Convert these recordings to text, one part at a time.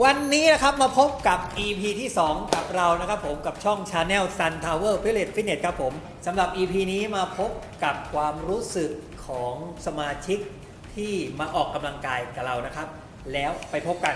วันนี้นะครับมาพบกับ EP ที่ 2 กับเรานะครับผมกับช่อง Channel Sun Tower p i l e t Fitness ครับผมสำหรับ EP นี้มาพบกับความรู้สึกของสมาชิกที่มาออกกำลังกายกับเรานะครับ แล้วไปพบกัน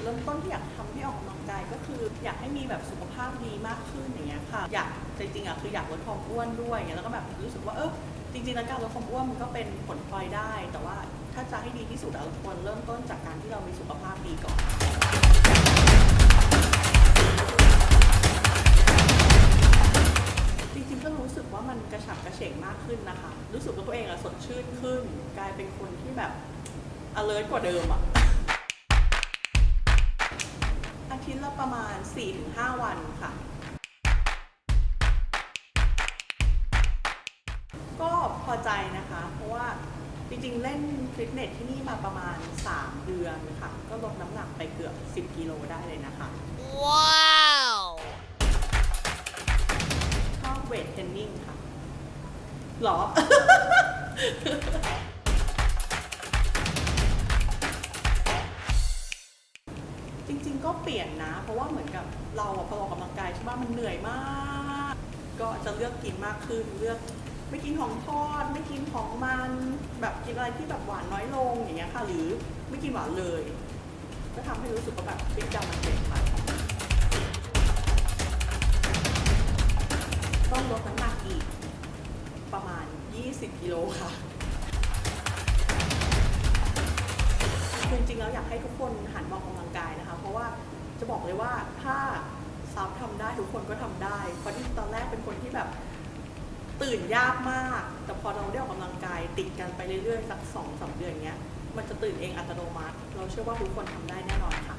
ดเริ่มต้นที่อยากทำให้ออกกำลังกายก็คือ อยากให้มีแบบสุขภาพดีมากขึ้นอย่างเงี้ยค่ะ อยากจริงๆอะคืออยากลดความอ้วนด้วยอย่างเงี้ยแล้วก็แบบรู้สึกว่าเออจริงๆแล้วการลดความอ้วนมันก็เป็นผลพลอยได้ แต่ว่าถ้าจะให้ดีที่สุดเราควรเริ่มต้นจากการที่เรามีสุขภาพดีก่อนจริงๆก็รู้สึกว่ามันกระฉับกระเฉงมากขึ้นนะคะ รู้สึกว่าตัวเองอะสดชื่นขึ้น กลายเป็นคนที่แบบ alert กว่าเดิมอะ ประมาณ 4-5 วันค่ะ ก็พอใจนะคะ เพราะว่าจริงๆ เล่นฟิตเนสที่นี่มาประมาณ 3 เดือนค่ะ ก็ลดน้ำหนักไปเกือบ 10 กิโลได้เลยนะคะ Wow! ชอบเวทเทรนนิ่งค่ะหรอ ริง ๆ ก็เปลี่ยนนะ เพราะว่าเหมือนกับเราอะพอออกกำลังกายใช่ป่ะมันเหนื่อยมาก ก็จะเลือกกินมากขึ้นเลือกไม่กินของทอด ไม่กินของมันแบบกินอะไรที่แบบหวานน้อยลงอย่างเงี้ยค่ะหรือไม่กินหวานเลย ก็ทำให้รู้สึกว่าแบบพฤติกรรมมันเปลี่ยนไปต้องลดน้ำหนักอีกประมาณ 20 กิโลค่ะคือจริงๆแล้วอยากให้ทุกคนหันมาออกกำลังกายนะคะ ราะว่าจะบอกเลยว่าถ้าซับทำได้ทุกคนก็ทำได้ เพราะที่ตอนแรกเป็นคนที่แบบตื่นยากมาก แต่พอเราได้ออกกำลังกายติดกันไปเรื่อยๆ สักสองสามเดือนเนี้ย มันจะตื่นเองอัตโนมัติ เราเชื่อว่าทุกคนทำได้แน่นอนค่ะ